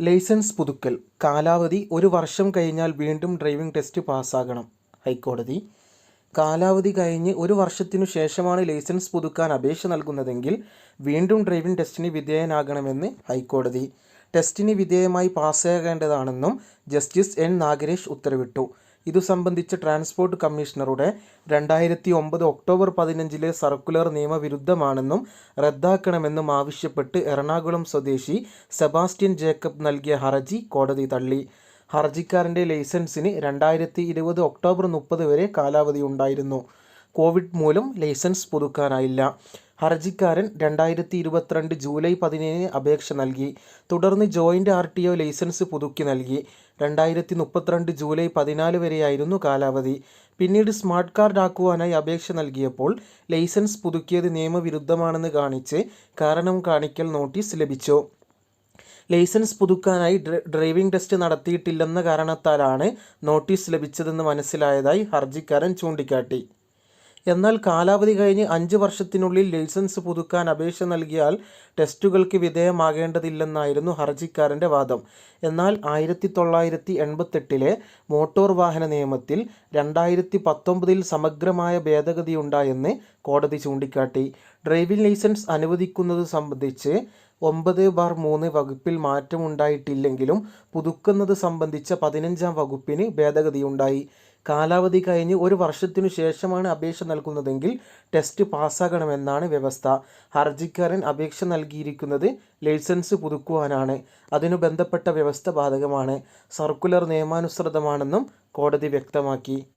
Licence പുതുക്കൽ. കാലാവധി ഒരു വർഷം കഴിഞ്ഞാൽ വീണ്ടും ഡ്രൈവിംഗ് ടെസ്റ്റ് പാസ്സാകണം. ഹൈക്കോടതി കാലാവധി കഴിഞ്ഞ് ഒരു വർഷത്തിനു ശേഷമാണ് ലൈസൻസ് പുതുക്കാൻ അപേക്ഷ നൽകുന്നതെങ്കിൽ വീണ്ടും ഡ്രൈവിംഗ് ടെസ്റ്റിന് വിധേയനാകണമെന്ന് ഹൈക്കോടതി. ടെസ്റ്റിന് വിധേയമായി പാസ്സാകേണ്ടതാണെന്നും ജസ്റ്റിസ് എൻ നാഗരേഷ് ഉത്തരവിട്ടു. ഇതു സംബന്ധിച്ച് ട്രാൻസ്പോർട്ട് കമ്മീഷണറുടെ രണ്ടായിരത്തി ഒമ്പത് ഒക്ടോബർ പതിനഞ്ചിലെ സർക്കുലർ നിയമവിരുദ്ധമാണെന്നും റദ്ദാക്കണമെന്നും ആവശ്യപ്പെട്ട് എറണാകുളം സ്വദേശി സെബാസ്റ്റ്യൻ ജേക്കബ് നൽകിയ ഹർജി കോടതി തള്ളി. ഹർജിക്കാരന്റെ ലൈസൻസിന് രണ്ടായിരത്തി ഇരുപത് ഒക്ടോബർ മുപ്പത് വരെ കാലാവധി ഉണ്ടായിരുന്നു. കോവിഡ് മൂലം ലൈസൻസ് പുതുക്കാനായില്ല. ഹർജിക്കാരൻ രണ്ടായിരത്തി ഇരുപത്തിരണ്ട് ജൂലൈ പതിനേഴിന് അപേക്ഷ നൽകി. തുടർന്ന് joint R T O licence പുതുക്കി നൽകി. രണ്ടായിരത്തി മുപ്പത്തിരണ്ട് ജൂലൈ പതിനാല് വരെയായിരുന്നു കാലാവധി. പിന്നീട് സ്മാർട്ട് കാർഡ് ആക്കുവാനായി അപേക്ഷ നൽകിയപ്പോൾ ലൈസൻസ് പുതുക്കിയത് നിയമവിരുദ്ധമാണെന്ന് കാണിച്ച് കാരണം കാണിക്കൽ നോട്ടീസ് ലഭിച്ചു. ലൈസൻസ് പുതുക്കാനായി ഡ്രൈവിംഗ് ടെസ്റ്റ് നടത്തിയിട്ടില്ലെന്ന കാരണത്താലാണ് നോട്ടീസ് ലഭിച്ചതെന്ന് മനസ്സിലായതായി ഹർജിക്കാരൻ ചൂണ്ടിക്കാട്ടി. എന്നാൽ കാലാവധി കഴിഞ്ഞ് അഞ്ച് വർഷത്തിനുള്ളിൽ ലൈസൻസ് പുതുക്കാൻ അപേക്ഷ നൽകിയാൽ ടെസ്റ്റുകൾക്ക് വിധേയമാകേണ്ടതില്ലെന്നായിരുന്നു ഹർജിക്കാരന്റെ വാദം. എന്നാൽ ആയിരത്തി തൊള്ളായിരത്തി എൺപത്തെട്ടിലെ മോട്ടോർ വാഹന നിയമത്തിൽ രണ്ടായിരത്തി പത്തൊമ്പതിൽ സമഗ്രമായ ഭേദഗതിയുണ്ടായെന്ന് കോടതി ചൂണ്ടിക്കാട്ടി. ഡ്രൈവിംഗ് ലൈസൻസ് അനുവദിക്കുന്നത് സംബന്ധിച്ച് ഒമ്പത് ബാർ മൂന്ന് വകുപ്പിൽ മാറ്റമുണ്ടായിട്ടില്ലെങ്കിലും പുതുക്കുന്നത് സംബന്ധിച്ച പതിനഞ്ചാം വകുപ്പിന് ഭേദഗതിയുണ്ടായി. കാലാവധി കഴിഞ്ഞ് ഒരു വർഷത്തിനു ശേഷമാണ് അപേക്ഷ നൽകുന്നതെങ്കിൽ ടെസ്റ്റ് പാസ്സാകണമെന്നാണ് വ്യവസ്ഥ. ഹർജിക്കാരൻ അപേക്ഷ നൽകിയിരിക്കുന്നത് ലൈസൻസ് പുതുക്കുവാനാണ്. അതിനു ബന്ധപ്പെട്ട വ്യവസ്ഥ ബാധകമാണ്. സർക്കുലർ നിയമാനുസൃതമാണെന്നും കോടതി വ്യക്തമാക്കി.